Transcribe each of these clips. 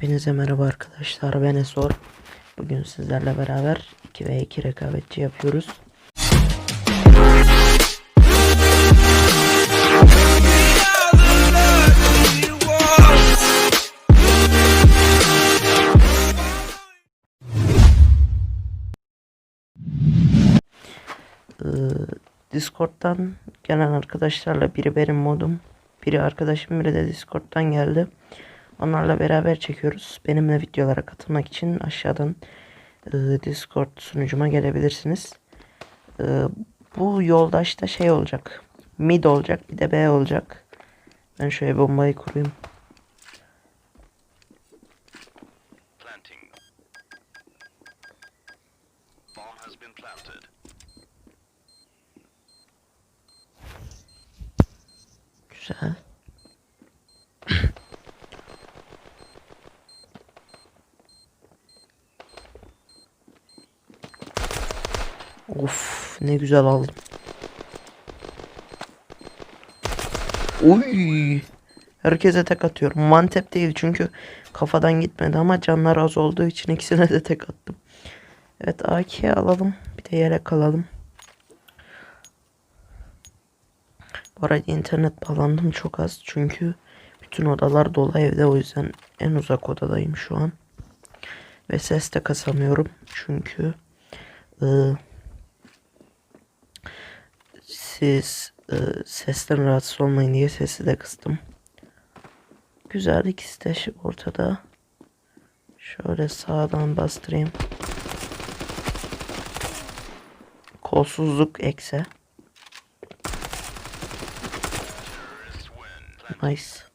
Hepinize merhaba arkadaşlar ben Esor. Bugün sizlerle beraber 2 ve 2 rekabetçi yapıyoruz. Ee, Discord'dan gelen arkadaşlarla biri benim modum, biri arkadaşım, biri de Discord'dan geldi. Onlarla beraber çekiyoruz. Benimle videolara katılmak için aşağıdan e, Discord sunucuma gelebilirsiniz. E, bu yoldaşta şey olacak. Mid olacak, bir de B olacak. Ben şöyle bombayı kurayım. Güzel. Of ne güzel aldım. Oy. Herkese tek atıyorum. Mantep değil çünkü kafadan gitmedi ama canlar az olduğu için ikisine de tek attım. Evet AK alalım. Bir de yelek alalım. Bu arada internet bağlandım çok az çünkü bütün odalar dolu evde o yüzden en uzak odadayım şu an. Ve ses de kasamıyorum çünkü ıı, siz ıı, sesten rahatsız olmayın diye sesi de kıstım. Güzel ikisi de ortada. Şöyle sağdan bastırayım. Kolsuzluk ekse. Nice.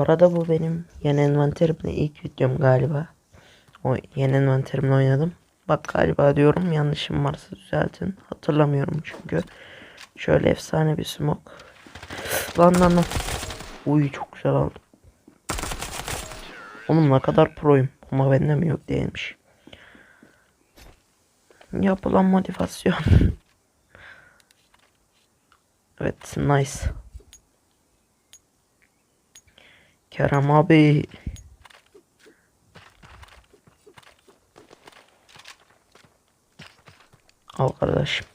Arada bu benim yeni envanterimle ilk videom galiba. O yeni envanterimle oynadım. Bak galiba diyorum yanlışım varsa düzeltin. Hatırlamıyorum çünkü. Şöyle efsane bir smoke. Lan lan lan. Uy çok güzel aldım. Oğlum ne kadar proyum. Ama bende mi yok değilmiş. Yapılan motivasyon. evet nice. Kerem abi. Al kardeşim.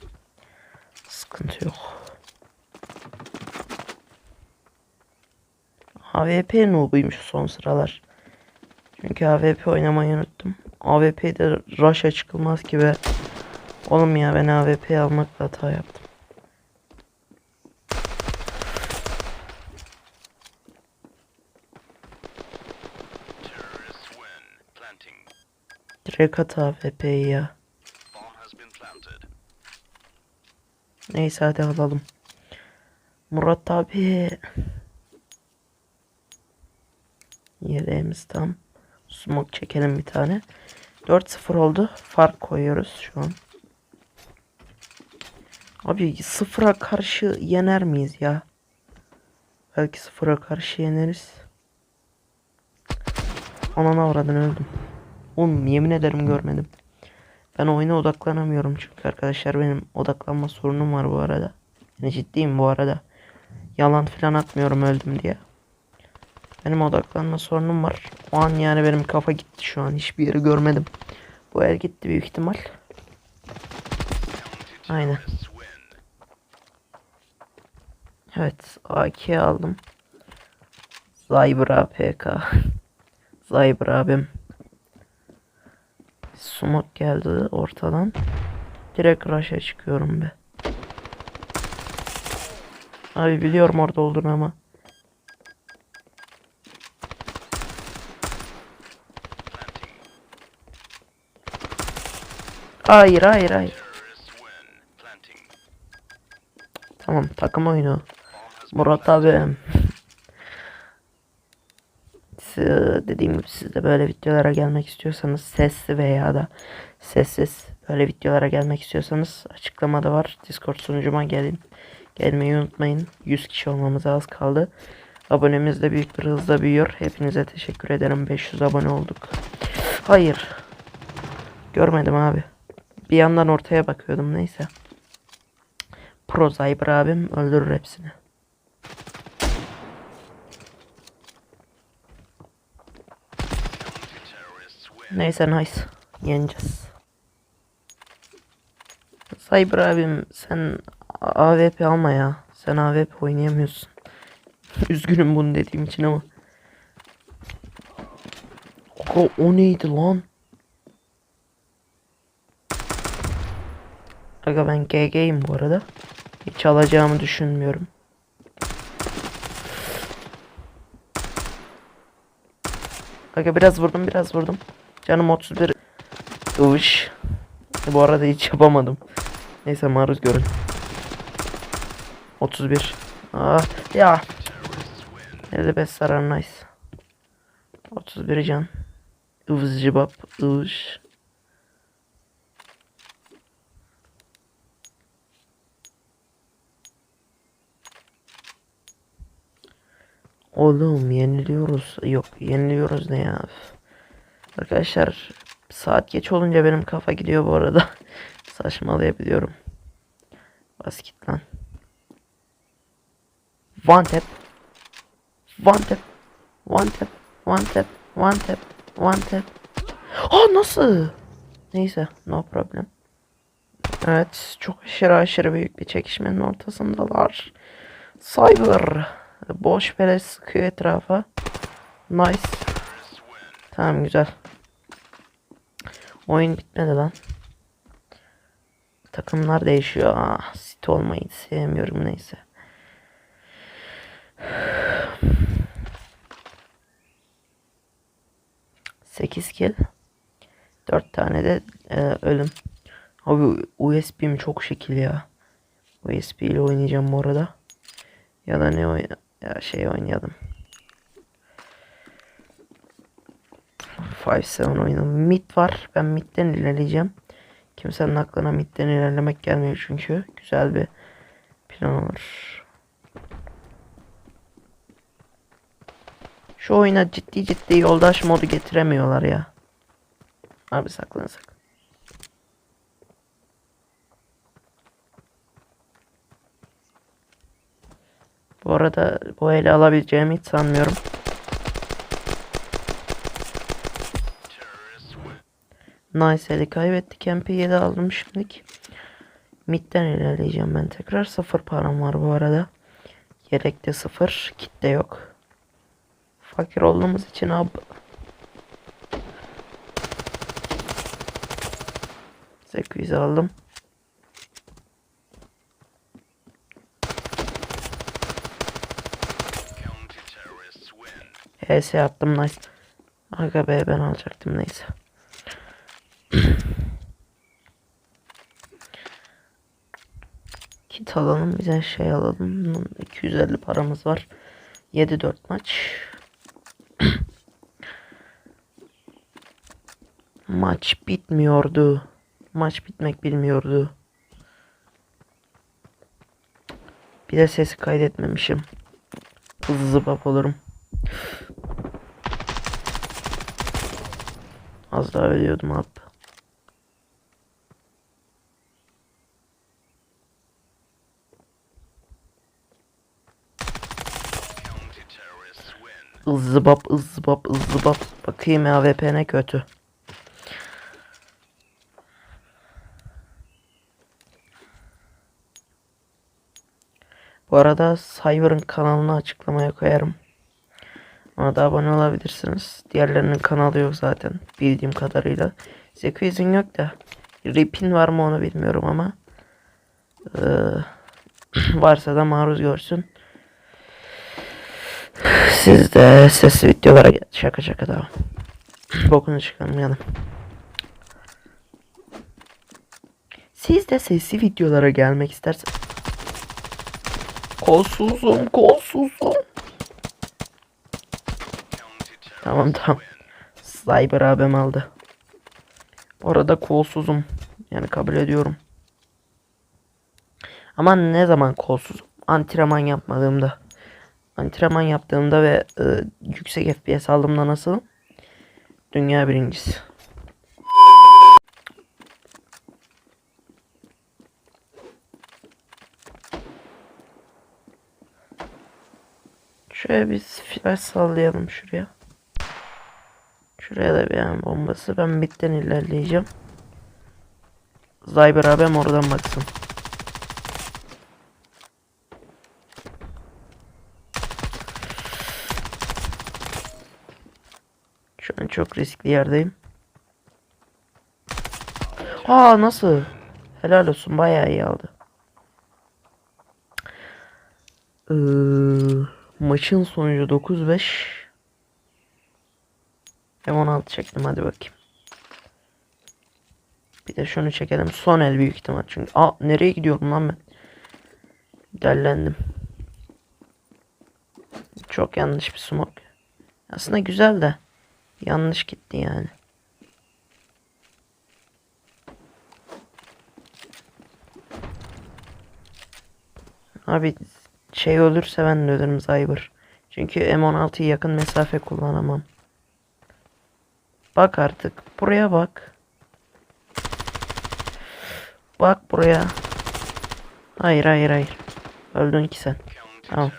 Sıkıntı yok. AWP noobuymuş son sıralar. Çünkü AWP oynamayı unuttum. AWP'de rush'a çıkılmaz ki be. Oğlum ya ben AWP almakla hata yaptım. Direkt at AWP'yi ya. Neyse hadi alalım. Murat abi. Yereğimiz tam. Smoke çekelim bir tane. 4-0 oldu. Fark koyuyoruz şu an. Abi sıfıra karşı yener miyiz ya? Belki sıfıra karşı yeneriz. Anana avradın öldüm. Oğlum yemin ederim görmedim. Ben oyuna odaklanamıyorum çünkü arkadaşlar benim odaklanma sorunum var bu arada. Yani ciddiyim bu arada. Yalan falan atmıyorum öldüm diye. Benim odaklanma sorunum var. O an yani benim kafa gitti şu an. Hiçbir yeri görmedim. Bu el gitti büyük ihtimal. Aynen. Evet. AK aldım. Zybra PK. Zybra abim. Smoke geldi ortadan. Direkt rush'a çıkıyorum be. Abi biliyorum orada olduğunu ama. Hayır hayır hayır. Tamam takım oyunu. Murat abi. Siz- Dediğim gibi siz de böyle videolara gelmek istiyorsanız sesli veya da sessiz böyle videolara gelmek istiyorsanız açıklamada var. Discord sunucuma gelin. Gelmeyi unutmayın. 100 kişi olmamız az kaldı. Abonemiz de büyük bir hızla büyüyor. Hepinize teşekkür ederim. 500 abone olduk. Hayır. Görmedim abi. Bir yandan ortaya bakıyordum neyse. Pro Cyber abim öldürür hepsini. Neyse nice. Yeneceğiz. Cyber abim sen AWP alma ya. Sen AWP oynayamıyorsun. Üzgünüm bunu dediğim için ama. Aga o neydi lan? Aga ben GG'yim bu arada. Hiç alacağımı düşünmüyorum. Aga biraz vurdum biraz vurdum. Canım 31. Ivış. Bu arada hiç yapamadım. Neyse maruz görün. 31. Ah ya. 55 sarar nice. 31 can. Ivız cibap. Ivış. Oğlum yeniliyoruz. Yok yeniliyoruz ne ya. Arkadaşlar saat geç olunca benim kafa gidiyor bu arada. Saçmalayabiliyorum. Bas git lan. One tap. One tap. One tap. One tap. One tap. One tap. Aa nasıl? Neyse no problem. Evet çok aşırı aşırı büyük bir çekişmenin ortasındalar. Cyber. Boş beleş sıkıyor etrafa. Nice. Tamam güzel. Oyun bitmedi lan. Takımlar değişiyor. Ah, sit olmayı sevmiyorum neyse. Sekiz kill. Dört tane de e, ölüm. Abi USB'm çok şekil ya. USB ile oynayacağım bu arada. Ya da ne oyn ya şey oynayalım. 5-7 oynadım. Mid var. Ben midden ilerleyeceğim. Kimsenin aklına midden ilerlemek gelmiyor çünkü. Güzel bir plan olur. Şu oyuna ciddi ciddi yoldaş modu getiremiyorlar ya. Abi saklan saklan. Bu arada bu ele alabileceğimi hiç sanmıyorum. Nice eli kaybettik. MP7 aldım şimdilik. Mid'den ilerleyeceğim ben tekrar. Sıfır param var bu arada. Yelekte sıfır. Kitte yok. Fakir olduğumuz için ab. Sekviz aldım. HS attım nice. Aga be ben alacaktım neyse. Kit alalım bize şey alalım. 250 paramız var. 7-4 maç. maç bitmiyordu. Maç bitmek bilmiyordu. Bir de sesi kaydetmemişim. Hızlı bab olurum. Az daha ölüyordum abi. Win. Izzıbap ızzıbap ızzıbap. Bakayım AWP ne kötü. Bu arada Cyber'ın kanalını açıklamaya koyarım. Ona da abone olabilirsiniz. Diğerlerinin kanalı yok zaten bildiğim kadarıyla. Zekiz'in yok da. Rip'in var mı onu bilmiyorum ama. Eee, varsa da maruz görsün. Siz de sesli videolara gel- şaka şaka devam. Bokunu çıkarmayalım. Siz de sesli videolara gelmek isterseniz Kolsuzum, kolsuzum. Tamam tamam. Cyber abim aldı. Bu arada kolsuzum. Yani kabul ediyorum. Ama ne zaman kolsuzum? Antrenman yapmadığımda antrenman yaptığımda ve e, yüksek FPS aldığımda nasıl? Dünya birincisi. Şöyle bir flash sallayalım şuraya. Şuraya da bir yani bombası. Ben bitten ilerleyeceğim. Zyber abim oradan baksın. Şu an çok riskli yerdeyim. Aa nasıl? Helal olsun bayağı iyi aldı. Ee, maçın sonucu 9-5. M16 çektim hadi bakayım. Bir de şunu çekelim. Son el büyük ihtimal çünkü. Aa nereye gidiyorum lan ben? Dellendim. Çok yanlış bir smoke. Aslında güzel de yanlış gitti yani. Abi şey ölürse ben de ölürüm Zyber. Çünkü M16'yı yakın mesafe kullanamam. Bak artık. Buraya bak. Bak buraya. Hayır hayır hayır. Öldün ki sen. Tamam.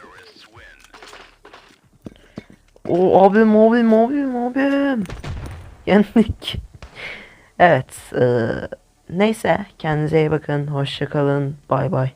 O abim abim abim abim. Yendik. Evet. eee, neyse. Kendinize iyi bakın. Hoşça kalın. Bay bay.